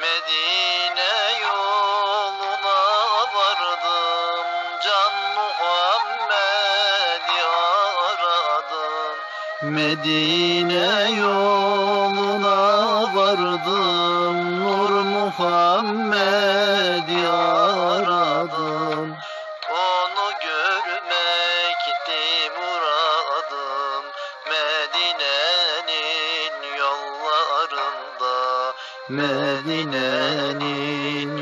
Medine yoluna vardım Can Muhammed'i aradım Medine yoluna vardım Nur Muhammed'i aradım Onu görmekti muradım Medine'nin Medine'nin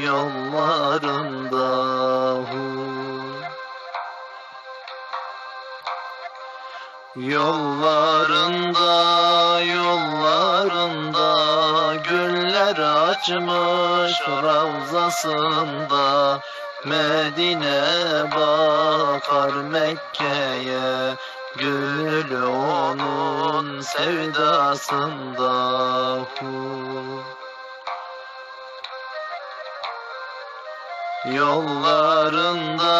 yollarında hu. Yollarında, yollarında Güller açmış ravzasında Medine bakar Mekke'ye Gönül onun sevdasında hu. Yollarında,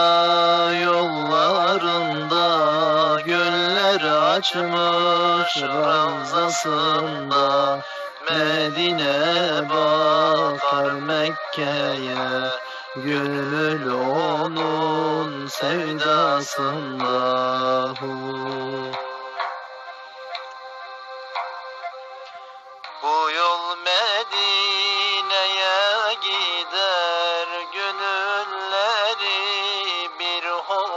yollarında Güller açmış ravzasında Medine bakar Mekke'ye Gönül onun sevdasında. Bu yol Medine'ye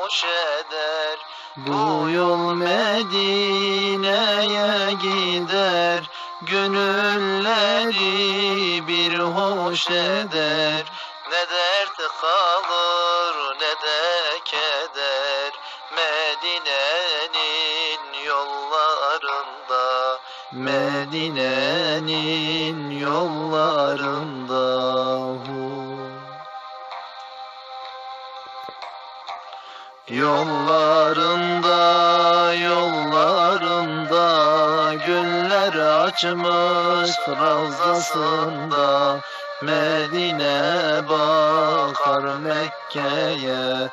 hoş eder. Bu yol Medine'ye gider. Gönülleri bir hoş eder. Ne dert kalır ne de keder. Medine'nin yollarında Medine'nin yollarında Yollarında, yollarında Güller açmış ravzasında Medine bakar Mekke'ye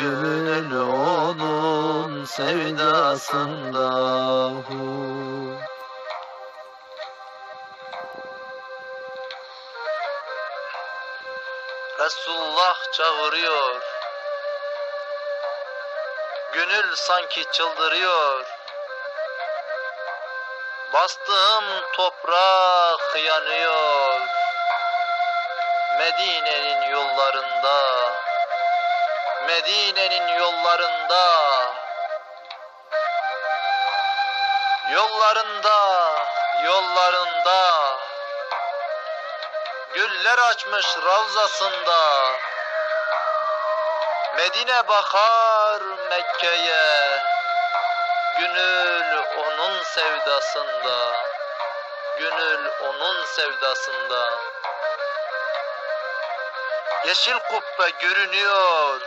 Gönül onun sevdasında hu. Resulullah çağırıyor. Gönül sanki çıldırıyor. Bastığım toprak yanıyor. Medine'nin yollarında. Medine'nin yollarında. Yollarında, yollarında. Güller açmış ravzasında. Medine bakar Mekke'ye. Gönül onun sevdasında. Gönül onun sevdasında. Yeşil kubbe görünüyor.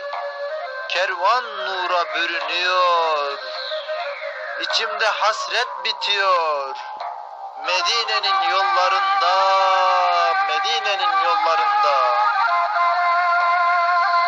Kervan nura bürünüyor. İçimde hasret bitiyor. Medine'nin yollarında, Medine'nin yollarında.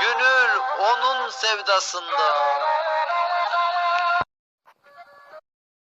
Gönül onun sevdasında.